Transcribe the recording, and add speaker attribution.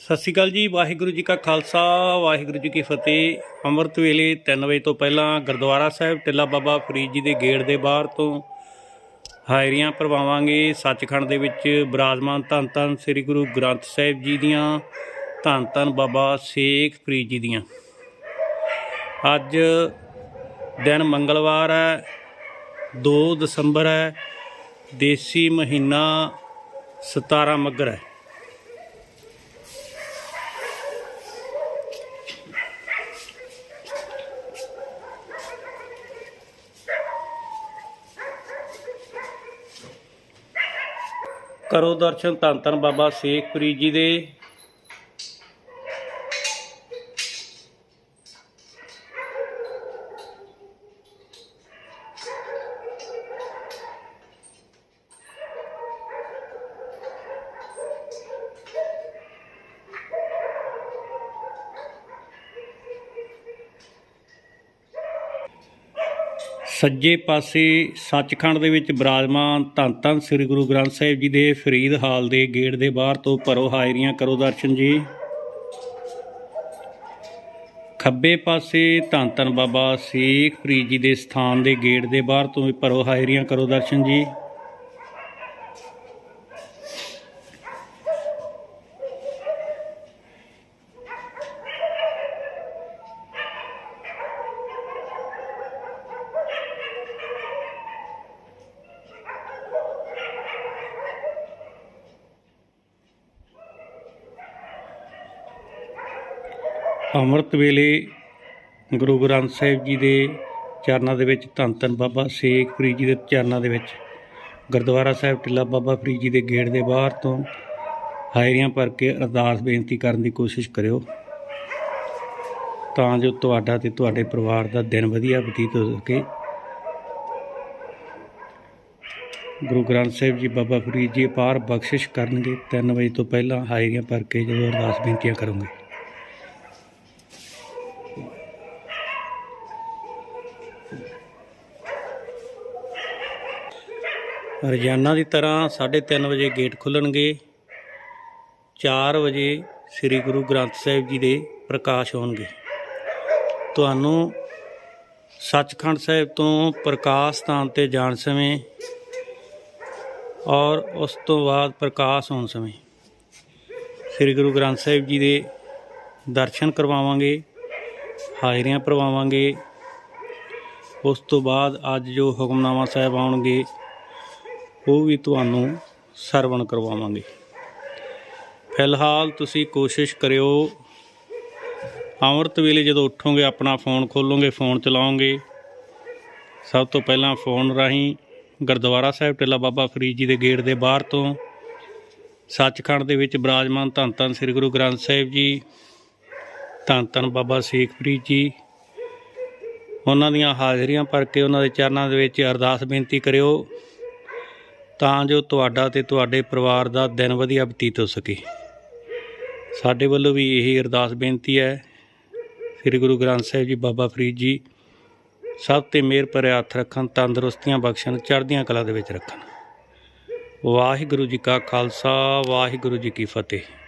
Speaker 1: ਸਤਿ ਸ਼੍ਰੀ ਅਕਾਲ ਜੀ, ਵਾਹਿਗੁਰੂ ਜੀ ਕਾ ਖਾਲਸਾ, ਵਾਹਿਗੁਰੂ ਜੀ ਕੀ ਫਤਿਹ। ਅੰਮ੍ਰਿਤ ਵੇਲੇ 3 ਵਜੇ ਤੋਂ ਪਹਿਲਾਂ ਗੁਰਦੁਆਰਾ ਸਾਹਿਬ, ਟਿੱਲਾ ਬਾਬਾ ਫਰੀਦ ਜੀ ਦੇ ਗੇਟ ਦੇ ਬਾਹਰ ਤੋਂ ਹਾਇਰੀਆਂ ਪ੍ਰਵਾਵਾਂਗੇ ਸੱਚਖੰਡ ਦੇ ਵਿੱਚ ਬਿਰਾਜਮਾਨ ਧੰਨ ਧੰਨ ਸ੍ਰੀ ਗੁਰੂ ਗ੍ਰੰਥ ਸਾਹਿਬ ਜੀ ਦੀਆਂ, ਧੰਨ ਧੰਨ ਬਾਬਾ ਸ਼ੇਖ ਫਰੀਦ ਜੀ ਦੀਆਂ। ਅੱਜ ਦਿਨ ਮੰਗਲਵਾਰ ਹੈ 2 ਦਸੰਬਰ ਹੈ, ਦੇਸੀ ਮਹੀਨਾ 17 ਮੱਗਰ ਹੈ। ਕਰੋ ਦਰਸ਼ਨ ਧੰਨ ਧੰਨ ਬਾਬਾ ਸ਼ੇਖ ਫਰੀਦ ਜੀ ਦੇ। ਸੱਜੇ ਪਾਸੇ ਸੱਚਖੰਡ ਦੇ ਵਿੱਚ ਬਿਰਾਜਮਾਨ ਧੰਨ ਧੰਨ ਸ੍ਰੀ ਗੁਰੂ ਗ੍ਰੰਥ ਸਾਹਿਬ ਜੀ ਦੇ ਫਰੀਦ ਹਾਲ ਦੇ ਗੇਟ ਦੇ ਬਾਹਰ ਤੋਂ ਭਰੋ ਹਾਜ਼ਰੀਆਂ ਕਰੋ ਦਰਸ਼ਨ ਜੀ। ਖੱਬੇ ਪਾਸੇ ਧੰਨ ਧੰਨ ਬਾਬਾ ਸ਼ੇਖ ਫਰੀਦ ਜੀ ਦੇ ਸਥਾਨ ਦੇ ਗੇਟ ਦੇ ਬਾਹਰ ਤੋਂ ਵੀ ਭਰੋ ਹਾਜ਼ਰੀਆਂ ਕਰੋ ਦਰਸ਼ਨ ਜੀ। ਅੰਮ੍ਰਿਤ ਵੇਲੇ ਗੁਰੂ ਗ੍ਰੰਥ ਸਾਹਿਬ ਜੀ ਦੇ ਚਰਨਾਂ ਦੇ ਵਿੱਚ ਧੰਨ ਧੰਨ ਬਾਬਾ ਸ਼ੇਖ ਫਰੀਦ ਜੀ ਦੇ ਚਰਨਾਂ ਦੇ ਵਿੱਚ, ਗੁਰਦੁਆਰਾ ਸਾਹਿਬ ਟਿੱਲਾ ਬਾਬਾ ਫਰੀਦ ਜੀ ਦੇ ਗੇਟ ਦੇ ਬਾਹਰ ਤੋਂ ਹਾਇਰੀਆਂ ਭਰ ਕੇ ਅਰਦਾਸ ਬੇਨਤੀ ਕਰਨ ਦੀ ਕੋਸ਼ਿਸ਼ ਕਰਿਓ। ਤਾਂ ਜੋ ਤੁਹਾਡਾ ਤੇ ਤੁਹਾਡੇ ਪਰਿਵਾਰ ਦਾ ਦਿਨ ਵਧੀਆ ਬਤੀਤ ਹੋ ਸਕੇ। ਗੁਰੂ ਗ੍ਰੰਥ ਸਾਹਿਬ ਜੀ ਬਾਬਾ ਫਰੀਦ ਜੀ ਅਪਾਰ ਬਖਸ਼ਿਸ਼ ਕਰਨਗੇ। 3 ਵਜੇ ਤੋਂ ਪਹਿਲਾਂ ਹਾਇਰੀਆਂ ਭਰ ਕੇ ਜਦੋਂ ਅਰਦਾਸ ਬੇਨਤੀਆਂ ਕਰੋਗੇ। ਰੋਜ਼ਾਨਾ ਦੀ ਤਰ੍ਹਾਂ 3:30 ਵਜੇ ਗੇਟ ਖੁੱਲਣਗੇ। 4 ਵਜੇ ਸ੍ਰੀ ਗੁਰੂ ਗ੍ਰੰਥ ਸਾਹਿਬ ਜੀ ਦੇ ਪ੍ਰਕਾਸ਼ ਹੋਣਗੇ। ਤੁਹਾਨੂੰ ਸੱਚਖੰਡ ਸਾਹਿਬ ਤੋਂ ਪ੍ਰਕਾਸ਼ ਸਥਾਨ ਤੇ ਜਾਣ ਸਮੇਂ ਔਰ ਉਸ ਤੋਂ ਬਾਅਦ ਪ੍ਰਕਾਸ਼ ਹੋਣ ਸਮੇਂ ਸ੍ਰੀ ਗੁਰੂ ਗ੍ਰੰਥ ਸਾਹਿਬ ਜੀ ਦੇ ਦਰਸ਼ਨ ਕਰਵਾਵਾਂਗੇ, ਹਾਜ਼ਰੀਆਂ ਭਰਵਾਵਾਂਗੇ। ਉਸ ਤੋਂ ਬਾਅਦ ਅੱਜ ਜੋ ਹੁਕਮਨਾਮਾ ਸਾਹਿਬ ਆਉਣਗੇ ਉਹ ਵੀ ਤੁਹਾਨੂੰ ਸਰਵਣ ਕਰਵਾਵਾਂਗੇ। ਫਿਲਹਾਲ ਤੁਸੀਂ ਕੋਸ਼ਿਸ਼ ਕਰਿਓ, ਅੰਮ੍ਰਿਤ ਵੇਲੇ ਜਦੋਂ ਉੱਠੋਗੇ, ਆਪਣਾ ਫੋਨ ਖੋਲੋਗੇ, ਫੋਨ ਚਲਾਓਗੇ, ਸਭ ਤੋਂ ਪਹਿਲਾਂ ਫੋਨ ਰਾਹੀਂ ਗੁਰਦੁਆਰਾ ਸਾਹਿਬ, ਟਿੱਲਾ ਬਾਬਾ ਫਰੀਦ ਜੀ ਦੇ ਗੇਟ ਦੇ ਬਾਹਰ ਤੋਂ ਸੱਚਖੰਡ ਦੇ ਵਿੱਚ ਬਿਰਾਜਮਾਨ ਧੰਨ ਧੰਨ ਸ੍ਰੀ ਗੁਰੂ ਗ੍ਰੰਥ ਸਾਹਿਬ ਜੀ, ਧੰਨ ਧੰਨ ਬਾਬਾ ਸ਼ੇਖ ਫਰੀਦ ਜੀ, ਉਹਨਾਂ ਦੀਆਂ ਹਾਜ਼ਰੀਆਂ ਭਰ ਕੇ ਉਹਨਾਂ ਦੇ ਚਰਨਾਂ ਦੇ ਵਿੱਚ ਅਰਦਾਸ ਬੇਨਤੀ ਕਰਿਓ ਤਾਂ ਜੋ ਤੁਹਾਡਾ ਤੇ ਤੁਹਾਡੇ ਪਰਿਵਾਰ ਦਾ ਦਿਨ ਵਧੀਆ ਬਤੀਤ ਹੋ ਸਕੇ। ਸਾਡੇ ਵੱਲੋਂ ਵੀ ਇਹੀ ਅਰਦਾਸ ਬੇਨਤੀ ਹੈ। ਸ੍ਰੀ ਗੁਰੂ ਗ੍ਰੰਥ ਸਾਹਿਬ ਜੀ, ਬਾਬਾ ਫਰੀਦ ਜੀ, ਸਭ ਤੇ ਮਿਹਰ ਭਰਿਆ ਹੱਥ ਰੱਖਣ, ਤੰਦਰੁਸਤੀਆਂ ਬਖਸ਼ਣ, ਚੜ੍ਹਦੀਆਂ ਕਲਾ ਦੇ ਵਿੱਚ ਰੱਖਣ। ਵਾਹਿਗੁਰੂ ਜੀ ਕਾ ਖਾਲਸਾ, ਵਾਹਿਗੁਰੂ ਜੀ ਕੀ ਫਤਿਹ।